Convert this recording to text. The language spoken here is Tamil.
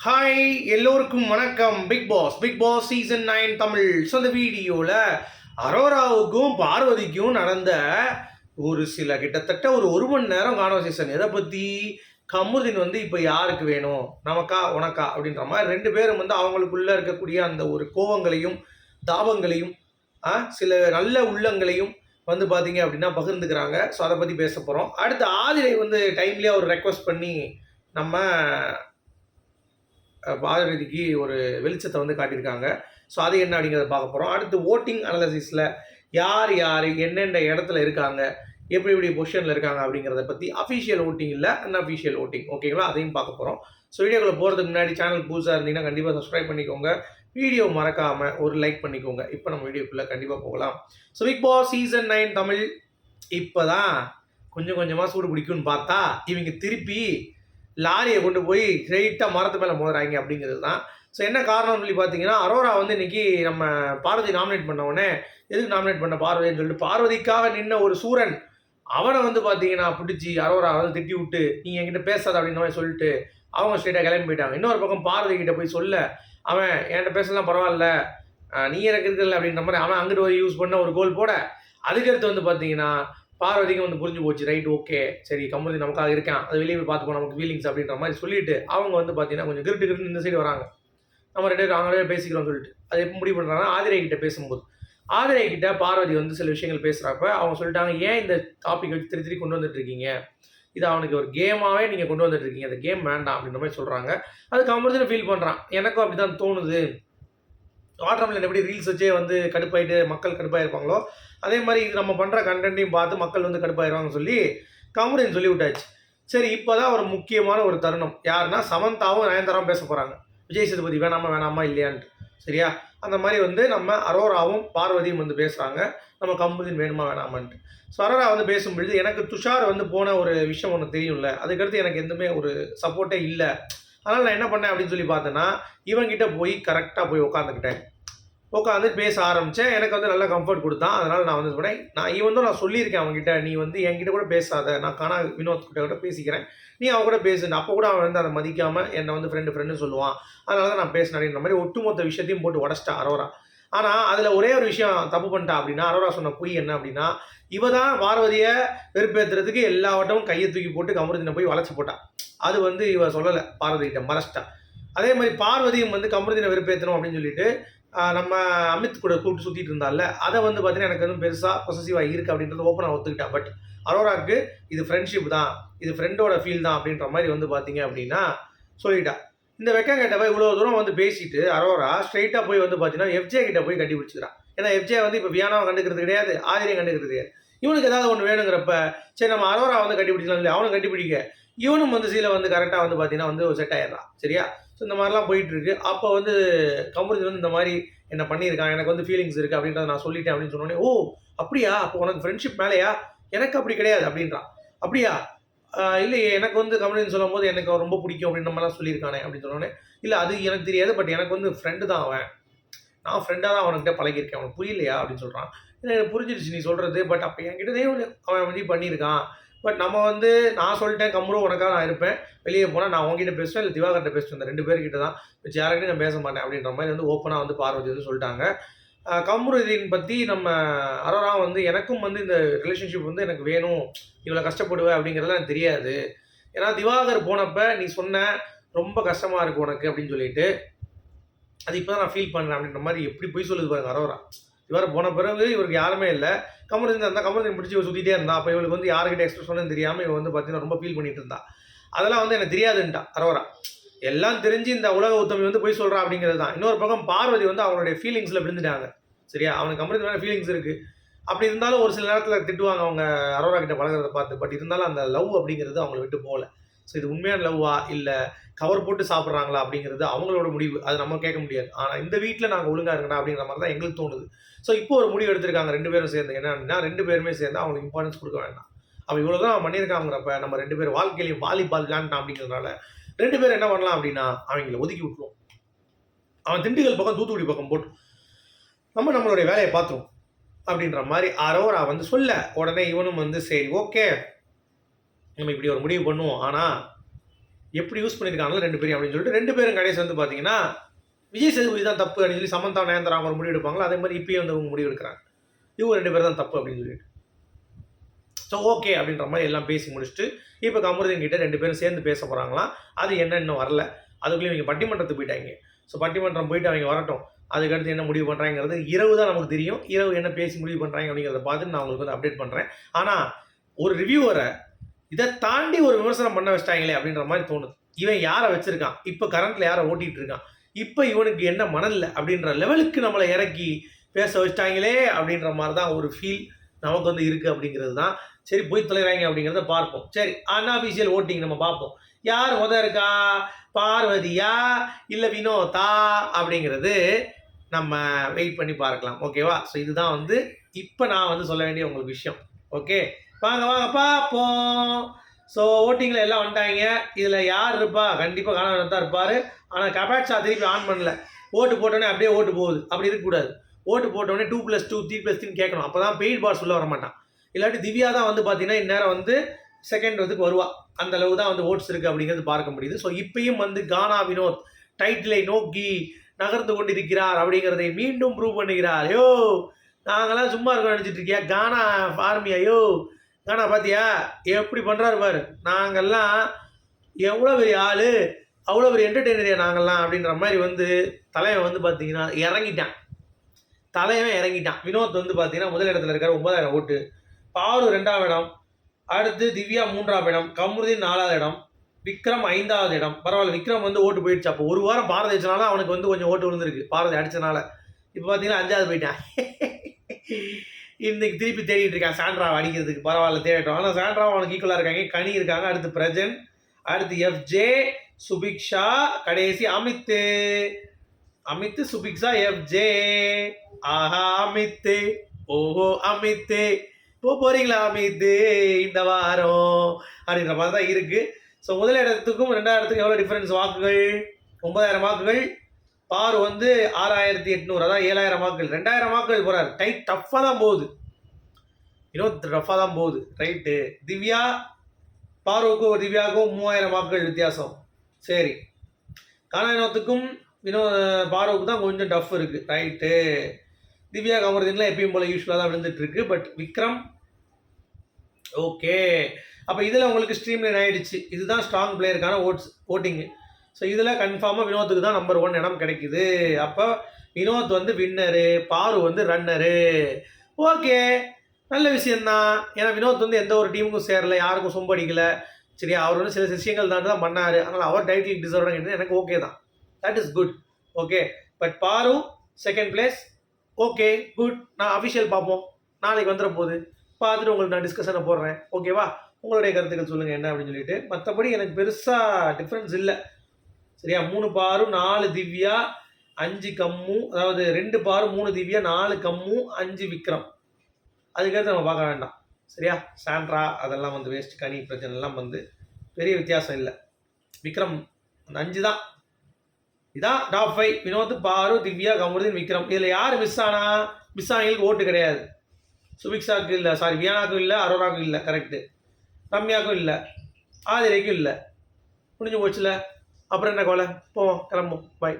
ஹாய் எல்லோருக்கும் வணக்கம். Bigg Boss Bigg Boss season nine Tamil. So அந்த வீடியோவில் அரோராவுக்கும் பார்வதிக்கும் நடந்த ஒரு சில கிட்டத்தட்ட ஒரு ஒரு மணி நேரம் கான்வர்சேஷன் எதை பற்றி கமுதின் வந்து இப்போ யாருக்கு வேணும்? நமக்கா உனக்கா? அப்படின்ற மாதிரி ரெண்டு பேரும் வந்து அவங்களுக்குள்ளே இருக்கக்கூடிய அந்த ஒரு கோவங்களையும் தாபங்களையும் சில நல்ல உள்ளங்களையும் வந்து பார்த்தீங்க அப்படின்னா பகிர்ந்துக்கிறாங்க. ஸோ அதை பற்றி பேச போகிறோம் அடுத்து ஆதிரை வந்து டைம்லேயே அவர் ரெக்வஸ்ட் பண்ணி நம்ம பாரதிக்கு ஒரு வெளிச்சத்தை வந்து காட்டியிருக்காங்க. ஸோ அது என்ன அப்படிங்கிறத பார்க்க போகிறோம் அடுத்து ஓட்டிங் அனாலிசிஸில் யார் யார் என்னென்ன இடத்துல இருக்காங்க எப்படி எப்படி பொசிஷனில் இருக்காங்க அப்படிங்கிறத பற்றி அஃபிஷியல் ஓட்டிங் இல்லை அன்அஃபிஷியல் ஓட்டிங் ஓகேங்களா அதையும் பார்க்க போகிறோம் ஸோ வீடியோக்குள்ளே போகிறதுக்கு முன்னாடி சேனல் புதுசாக இருந்தீங்கன்னா கண்டிப்பாக சப்ஸ்கிரைப் பண்ணிக்கோங்க. வீடியோ மறக்காமல் ஒரு லைக் பண்ணிக்கோங்க. இப்போ நம்ம வீடியோக்குள்ளே கண்டிப்பாக போகலாம். So Bigg Boss season nine Tamil இப்போ தான் கொஞ்சம் கொஞ்சமாக சூடு பிடிக்கும்னு பார்த்தா இவங்க திருப்பி லாரியை கொண்டு போய் ஸ்ட்ரெயிட்டாக மரத்து மேலே மோதுறாங்க அப்படிங்கிறது தான். ஸோ என்ன காரணம்னு சொல்லி பார்த்தீங்கன்னா அரோரா வந்து இன்னைக்கு நம்ம பார்வதி நாமினேட் பண்ண உடனே எதுக்கு நாமினேட் பண்ண பார்வதின்னு சொல்லிட்டு பார்வதிக்காக நின்ன ஒரு சூரன் அவனை வந்து பார்த்தீங்கன்னா பிடிச்சி அரோரா வந்து திட்டி விட்டு நீங்கள் என்கிட்ட பேசாத அப்படின்ற மாதிரி சொல்லிட்டு அவங்க ஸ்ட்ரெயிட்டாக கிளம்பி போயிட்டாங்க. இன்னொரு பக்கம் பார்வதி கிட்ட போய் சொல்ல அவன் என்கிட்ட பேசலாம் பரவாயில்ல நீ எனக்கு இருக்கல அப்படின்ற மாதிரி அவன் அங்கிட்டு ஒரு யூஸ் பண்ண ஒரு கோல் போட அதுக்கடுத்து வந்து பார்த்தீங்கன்னா பார்வதிக்கு வந்து புரிஞ்சு போச்சு ரைட் ஓகே சரி கமருதி நமக்காக இருக்கான். அது வெளியே போய் பார்த்துப்போம் நமக்கு ஃபீலிங்ஸ் அப்படின்ற மாதிரி சொல்லிட்டு அவங்க வந்து பார்த்தீங்கன்னா கொஞ்சம் கிரிட்டு கிருட்டு இந்த சைடு வராங்க. நம்ம ரெண்டு பேரும் அவங்களே பேசிக்கிறோம் சொல்லிட்டு. அது எப்போ முடிவு பண்ணுறாங்கன்னா ஆதிரை கிட்ட பேசும்போது. ஆதிரை கிட்ட பார்வதி வந்து சில விஷயங்கள் பேசுகிறப்ப அவங்க சொல்லிட்டாங்க ஏன் இந்த டாபிக் வச்சு திரு திரு கொண்டு வந்துட்டு இருக்கீங்க? இது அவனுக்கு ஒரு கேமாகவே நீங்கள் கொண்டு வந்துட்டு இருக்கீங்க. அந்த கேம் வேண்டாம் அப்படின்ற மாதிரி சொல்கிறாங்க அது கமர்ஷியல் ஃபீல் பண்ணுறான் எனக்கும் அப்படி தான் தோணுது வாட்டர்மெலன் எப்படி ரீல்ஸ் வச்சே வந்து கடுப்பாயிட்டு மக்கள் கடுப்பாயிருப்பாங்களோ அதே மாதிரி இது நம்ம பண்ணுற கண்டென்ட்டையும் பார்த்து மக்கள் வந்து கடுப்பாயிருவாங்கன்னு சொல்லி கமரின் சொல்லி விட்டாச்சு. சரி இப்போ தான் ஒரு முக்கியமான ஒரு தருணம். யாருன்னா சமந்தாவும் நயன்தாராவும் பேச போகிறாங்க விஜய் சேதுபதி வேணாமா வேணாமா இல்லையான்ட்டு. சரியா? அந்த மாதிரி வந்து நம்ம அரோராவும் பார்வதியும் வந்து பேசுகிறாங்க நம்ம கம்புதின் வேணுமா வேணாமான்ட்டு. ஸோ அரோரா வந்து பேசும்பொழுது எனக்கு துஷார் வந்து போன ஒரு விஷயம் ஒன்று தெரியும்ல. அதுக்கடுத்து எனக்கு எதுவுமே ஒரு சப்போர்ட்டே இல்லை. அதனால் நான் என்ன பண்ணேன் அப்படின்னு சொல்லி பார்த்தேன்னா இவங்கிட்ட போய் கரெக்டாக போய் உட்காந்துக்கிட்டேன் உட்காந்து பேச ஆரம்பித்தேன் எனக்கு வந்து நல்லா கம்ஃபர்ட் கொடுத்தான். அதனால் நான் வந்து சொன்னேன் நான் இவன் வந்து நான் சொல்லியிருக்கேன் அவங்ககிட்ட நீ வந்து என்கிட்ட கூட பேசாத. நான் காணா வினோத் கிட்ட கூட பேசிக்கிறேன். நீ அவன் கூட பேசுன அப்போ கூட அவன் வந்து அதை மதிக்காமல் என்னை வந்து ஃப்ரெண்டு ஃப்ரெண்டுன்னு சொல்லுவான். அதனால தான் நான் பேசினேன் அப்படின்ற மாதிரி ஒட்டுமொத்த விஷயத்தையும் போட்டு உடச்சிட்டா அரோரா. ஆனால் அதில் ஒரே ஒரு விஷயம் தப்பு பண்ணிட்டா அப்படின்னா அரோரா சொன்ன பொய் என்ன அப்படின்னா இவ தான் பார்வதியை வெறுப்பேற்றுறதுக்கு எல்லா வட்டமும் கையை தூக்கி போட்டு கமருதினை போய் வளைச்சி போட்டான் அது வந்து இவ சொல்லலை பார்வதி கிட்ட மறைச்சிட்டா. அதே மாதிரி பார்வதியும் வந்து கமருதினை வெறுப்பேற்றணும் அப்படின்னு சொல்லிட்டு நம்ம அமித் கூட கூப்பிட்டு சுற்றிட்டு இருந்தால அதை வந்து பார்த்தீங்கன்னா எனக்கு வந்து பெருசாக பொசசிவாக இருக்குது அப்படின்றது ஓப்பனாக ஒத்துக்கிட்டேன். பட் அரோராக்கு இது ஃப்ரெண்ட்ஷிப் தான் இது ஃப்ரெண்டோட ஃபீல் தான் அப்படின்ற மாதிரி வந்து பார்த்தீங்க அப்படின்னா சொல்லிட்டா. இந்த வெக்கம் போய் இவ்வளோ தூரம் வந்து பேசிட்டு அரோரா ஸ்ட்ரைட்டாக போய் வந்து பார்த்தீங்கன்னா எஃப்ஜே கிட்ட போய் கட்டி பிடிச்சிக்கிறான். ஏன்னா எஃப்ஜே வந்து இப்போ வியானாவை கண்டுக்கிறது கிடையாது ஆதிரியம் கண்டுக்கிறது கிடையாது. இவனுக்கு ஏதாவது ஒன்று வேணுங்கிறப்ப சரி நம்ம அரோரா வந்து கட்டி பிடிக்கலாம் இல்லை அவனும் கட்டி பிடிக்க இவனும் வந்து சீல வந்து கரெக்டாக வந்து பார்த்தீங்கன்னா வந்து செட் ஆயிடுறான். சரியா? ஸோ இந்த மாதிரிலாம் போயிட்டுருக்கு. அப்போ வந்து கமருதி வந்து இந்த மாதிரி என்ன பண்ணியிருக்கான் எனக்கு வந்து ஃபீலிங்ஸ் இருக்குது அப்படின்றத நான் சொல்லிட்டேன் அப்படின்னு சொன்னோடனே ஓ அப்படியா? அப்போ உனக்கு ஃப்ரெண்ட்ஷிப் மேலேயா? எனக்கு அப்படி கிடையாது அப்படின்றான். அப்படியா? இல்லை இல்லையே எனக்கு வந்து கமலின்னு சொல்லும் போது எனக்கு அவன் ரொம்ப பிடிக்கும் அப்படின்ற மாதிரிலாம் சொல்லியிருக்கானே அப்படின்னு சொன்னோடனே இல்லை அது எனக்கு தெரியாது பட் எனக்கு வந்து ஃப்ரெண்டு தான் அவன். நான் ஃப்ரெண்டாக தான் அவன்கிட்ட பழகியிருக்கேன். அவனுக்கு புரியலையா? அப்படின்னு சொல்கிறான் இல்லை எனக்கு புரிஞ்சிருச்சு நீ சொல்கிறது பட் அப்போ என்கிட்டதே அவன் வந்து பண்ணியிருக்கான். பட் நம்ம வந்து நான் சொல்லிட்டேன் கம்முரும் உனக்காக நான் இருப்பேன். வெளியே போனால் நான் உங்ககிட்ட பேசுவேன் இல்லை திவாகர்கிட்ட பேசுவேன். இந்த ரெண்டு பேர்கிட்ட தான் வச்சு யார்கிட்டையும் நான் பேச மாட்டேன் அப்படின்ற மாதிரி வந்து ஓப்பனாக வந்து பார்வதி வந்து சொல்லிட்டாங்க. கம்ரு கம்ருதீன் பற்றி நம்ம அரோரா வந்து எனக்கும் வந்து இந்த ரிலேஷன்ஷிப் வந்து எனக்கு வேணும். இவ்வளோ கஷ்டப்படுவேன் அப்படிங்கிறதுலாம் எனக்கு தெரியாது. ஏன்னா திவாகர் போனப்ப நீ சொன்ன ரொம்ப கஷ்டமாக இருக்கும் உனக்கு அப்படின்னு சொல்லிட்டு அது இப்போ தான் நான் ஃபீல் பண்ணுறேன் அப்படின்ற மாதிரி எப்படி போய் சொல்லுது பாருங்க அரோரா. இவர் போன பிறகு இவருக்கு யாருமே இல்லை. கமருதீன் இருந்தால் கமருதீன் பிடிச்சி இவர் சுற்றிட்டே இருந்தா. அப்போ இவளுக்கு வந்து யாருக்கிட்ட எக்ஸ்பிரஸ் பண்ணு தெரியாமல் இவன் வந்து பார்த்தீங்கன்னா ரொம்ப ஃபீல் பண்ணிட்டு இருந்தா. அதெல்லாம் வந்து எனக்கு தெரியாதுன்ட்டா அரோரா எல்லாம் தெரிஞ்சு இந்த உலக உத்தமி வந்து போய் சொல்கிறா அப்படிங்கிறது தான். இன்னொரு பக்கம் பார்வதி வந்து அவங்களுடைய ஃபீலிங்ஸில் விழுந்துட்டாங்க. சரியா? அவனுக்கு அமிர்த மேலே ஃபீலிங்ஸ் இருக்குது அப்படி இருந்தாலும் ஒரு சில நேரத்தில் திட்டுவாங்க அவங்க அரோரா கிட்ட பழகிறத பார்த்து. பட் இருந்தாலும் அந்த லவ் அப்படிங்கிறது அவங்கள விட்டு போகல. ஸோ இது உண்மையான லவ்வா? இல்லை கவர் போட்டு சாப்பிட்றாங்களா? அப்படிங்கிறது அவங்களோட முடிவு. அது நம்ம கேட்க முடியாது. ஆனால் இந்த வீட்டில் நாங்கள் ஒழுங்காக இருக்கணும் அப்படிங்கிற மாதிரி தான் எங்களுக்கு தோணுது. ஸோ இப்போ ஒரு முடிவு எடுத்திருக்காங்க. ரெண்டு பேரும் சேர்ந்து. என்னன்னா ரெண்டு பேருமே சேர்ந்து அவங்களுக்கு இம்பார்ட்டன்ஸ் கொடுக்க வேண்டாம். அவன் இவ்வளோ தான் பண்ணியிருக்காங்கிறப்ப நம்ம ரெண்டு பேர் வாழ்க்கையிலையும் வாலிபால் விளையாண்டான் அப்படிங்கிறதுனால ரெண்டு பேரும் என்ன பண்ணலாம் அப்படின்னா அவங்கள ஒதுக்கி விட்டுருவோம். அவன் திண்டுக்கல் பக்கம் தூத்துக்குடி பக்கம் போட்டு நம்ம நம்மளுடைய வேலையை பார்த்துருவோம். அப்படின்ற மாதிரி அரோரா வந்து சொல்ல உடனே இவனும் வந்து சரி ஓகே நம்ம இப்படி ஒரு முடிவு பண்ணுவோம். ஆனால் எப்படி யூஸ் பண்ணியிருக்காங்களோ ரெண்டு பேரும் அப்படின்னு சொல்லிட்டு ரெண்டு பேரும் கடைசி வந்து பார்த்தீங்கன்னா விஜய் சேதுபதி தான் தப்பு அப்படின்னு சொல்லி சமந்தா நயந்திரா அவங்க முடிவு எடுப்பாங்களோ? அதே மாதிரி இப்பயும் வந்து அவங்க முடிவு எடுக்கிறாங்க. இவங்க ரெண்டு பேரும் தான் தப்பு அப்படின்னு சொல்லிட்டு. ஸோ ஓகே அப்படின்ற மாதிரி எல்லாம் பேசி முடிச்சுட்டு இப்போ கமருதீன் கிட்ட ரெண்டு பேரும் சேர்ந்து பேச போகிறாங்களாம் அது என்ன இன்னும் வரல. அதுக்குள்ளேயும் இவங்க பட்டிமன்றத்துக்கு போயிட்டாங்க. ஸோ பட்டிமன்றம் போயிட்டு அவங்க வரட்டும். அதுக்கடுத்து என்ன முடிவு பண்ணுறாங்கிறது இரவு தான் நமக்கு தெரியும். இரவு என்ன பேசி முடிவு பண்ணுறாங்க அப்படிங்கிறத பார்த்து நான் உங்களுக்கு வந்து அப்டேட் பண்ணுறேன் ஆனால் ஒரு ரிவ்யூவரை இதை தாண்டி ஒரு விமர்சனம் பண்ண வச்சிட்டாங்களே அப்படின்ற மாதிரி தோணுது. இவன் யாரை வச்சிருக்கான்? இப்போ கரண்ட்ல யாரை ஓட்டிட்டு இருக்கான்? இப்போ இவனுக்கு என்ன மனநில அப்படின்ற லெவலுக்கு நம்மளை இறக்கி பேச வச்சிட்டாங்களே அப்படின்ற மாதிரி தான் ஒரு ஃபீல் நமக்கு வந்து இருக்குது அப்படிங்கிறது தான். சரி போய் தொலைறாங்க அப்படிங்கிறத பார்ப்போம். சரி அன்அஃபிஷியல் ஓட்டிங் நம்ம பார்ப்போம். யார் முத இருக்கா? பார்வதியா இல்லை வினோதா அப்படிங்கிறது நம்ம வெயிட் பண்ணி பார்க்கலாம். ஓகேவா ஸோ இதுதான் வந்து இப்போ நான் வந்து சொல்ல வேண்டிய உங்களுக்கு விஷயம். ஓகே வாங்க வாங்க பார்ப்போம். ஸோ ஓட்டிங்கில் எல்லாம் வந்துட்டாங்க. இதில் யார் இருப்பா? கண்டிப்பாக காணவன் தான் இருப்பார். ஆனால் கபாட்சா திருப்பி ஆன் பண்ணல. ஓட்டு போட்டோன்னே அப்படியே ஓட்டு போகுது. அப்படி இருக்கக்கூடாது. ஓட்டு போட்டோடனே two plus two three plus த்ரீன்னு கேட்கணும். அப்போ தான் பெய்ட் பாஸ் சொல்ல வர மாட்டான் இல்லாட்டி திவ்யா தான் வந்து பார்த்தீங்கன்னா இந்நேரம் வந்து செகண்ட் வந்து வருவா. அந்த அளவு தான் வந்து ஓட்ஸ் இருக்குது அப்படிங்கிறது பார்க்க முடியுது. ஸோ இப்பயும் வந்து கானா வினோத் டைட்டிலை நோக்கி நகர்ந்து கொண்டிருக்கிறார் அப்படிங்கிறதை மீண்டும் ப்ரூவ் பண்ணுகிறார். யோ நாங்களாம் சும்மா இருக்கோம் நினச்சிட்டு இருக்கியா? கானா ஃபார்மியா யோ தானே பாத்தியா? எப்படி பண்ணுறாரு பாரு. நாங்கள்லாம் எவ்வளோ பெரிய ஆள் அவ்வளோ பெரிய என்டர்டெய்னரியா நாங்கள்லாம் அப்படின்ற மாதிரி வந்து தலைவன் வந்து பார்த்தீங்கன்னா இறங்கிட்டான். தலைவன் இறங்கிட்டான். வினோத் வந்து பார்த்தீங்கன்னா முதல் இடத்துல இருக்கார் ஒன்பதாயிரம் ஓட்டு. பாரு ரெண்டாவது இடம். அடுத்து திவ்யா மூன்றாவது இடம். கமருதீன் நாலாவது இடம். விக்ரம் ஐந்தாவது இடம். பரவாயில்ல விக்ரம் வந்து ஓட்டு போயிடுச்சு. அப்போ ஒரு வாரம் பாரதி அடிச்சனால அவனுக்கு வந்து கொஞ்சம் ஓட்டு விழுந்திருக்கு. பாரதி அடிச்சனால. இப்போ பார்த்தீங்கன்னா அஞ்சாவது போயிட்டான். இன்னைக்கு திருப்பி தேடிட்டு இருக்கான். சாண்ட்ராவை அடிக்கிறதுக்கு பரவாயில்ல தேடட்டும். ஆனால் சாண்ட்ராவும் அவனுக்கு ஈக்குவலாக இருக்காங்க. கனி இருக்காங்க. அடுத்து பிரஜன் அடுத்து எஃப்ஜே சுபிக்ஷா கடைசி அமித்து. அமித்து சுபிக்ஷா எஃப்ஜே ஆஹா அமித்து. ஓஹோ அமித்து. போ போறீங்களா அமித்து? இந்த வாரம் அப்படின்ற மாதிரி தான் இருக்கு. ஸோ முதல் இடத்துக்கும் ரெண்டாயிரத்துக்கும் எவ்வளோ டிஃபரன்ஸ் வாக்குகள்? ஒன்பதாயிரம் வாக்குகள். பார் வந்து ஆறாயிரத்தி எட்நூறு அதான் ஏழாயிரம் வாக்குகள். ரெண்டாயிரம் வாக்குகள் போறாரு. டைட் டஃப்பாக தான் போகுது. இன்னும் டஃப்பாக தான் போகுது. ரைட்டு. திவ்யா பார்வுக்கும் திவ்யாவுக்கும் மூவாயிரம் வாக்குகள் வித்தியாசம். சரி. கானாயனத்துக்கும் இன்னும் பார்வுக்கு தான் கொஞ்சம் டஃப் இருக்குது ரைட்டு. திவ்யா கமரதின்லாம் எப்பயும் போல யூஸ்வலாக தான் விழுந்துட்டு இருக்கு பட் விக்ரம் ஓகே. அப்போ இதில் உங்களுக்கு ஸ்ட்ரீம் லைன் ஆயிடுச்சு. இதுதான் ஸ்ட்ராங் பிளேயருக்கான ஓட்ஸ் ஓட்டிங்கு. ஸோ இதில் கன்ஃபார்மாக வினோத்துக்கு தான் நம்பர் ஒன் இடம் கிடைக்குது. அப்போ வினோத் வந்து வின்னரு பாரு வந்து ரன்னரு ஓகே நல்ல விஷயந்தான் ஏன்னா வினோத் வந்து எந்த ஒரு டீமுக்கும் சேரல யாருக்கும் சொம்படிக்கல சரி அவர் வந்து சில விஷயங்கள் தான் தான் பண்ணார். அதனால் அவர் டைட்டில் டிசர்வ் எனக்கு ஓகே தான். That is good okay but பாரு செகண்ட் பிளேஸ் ஓகே குட் நான் அஃபிஷியல் பார்ப்போம். நாளைக்கு வந்துட போகுது பார்த்துட்டு உங்களுக்கு நான் டிஸ்கஷனை போடுறேன். ஓகேவா உங்களுடைய கருத்துக்கள் சொல்லுங்கள் என்ன அப்படின்னு சொல்லிட்டு. மற்றபடி எனக்கு பெருசாக டிஃப்ரென்ஸ் இல்லை. சரியா? மூணு பாரும் நாலு திவ்யா அஞ்சு கம்மு அதாவது ரெண்டு பாரும் மூணு திவ்யா நாலு கம்மு அஞ்சு விக்ரம். அதுக்கடுத்து நம்ம பார்க்க வேண்டாம். சரியா? சாண்ட்ரா அதெல்லாம் வந்து வேஸ்ட் கனி பிரச்சனைலாம் வந்து பெரிய வித்தியாசம் இல்லை. விக்ரம் அந்த அஞ்சு தான். இதான் டாப் ஃபைவ் வினோத் பாரு திவ்யா கமருதீன் விக்ரம். இதில் யார் மிஸ் ஆனா மிஸ் ஆனவங்களுக்கு ஓட்டு கிடையாது. சுபிக்ஷாவுக்கு இல்லை சாரி வியானாக்கும் இல்லை அரோராக்கும் இல்லை கரெக்டு ரம்யாக்கும் இல்லை ஆதிரைக்கும் இல்லை. முடிஞ்சு போச்சுல? அப்புறம் என்ன கவலை? போவோம் கிளம்பும் பாய்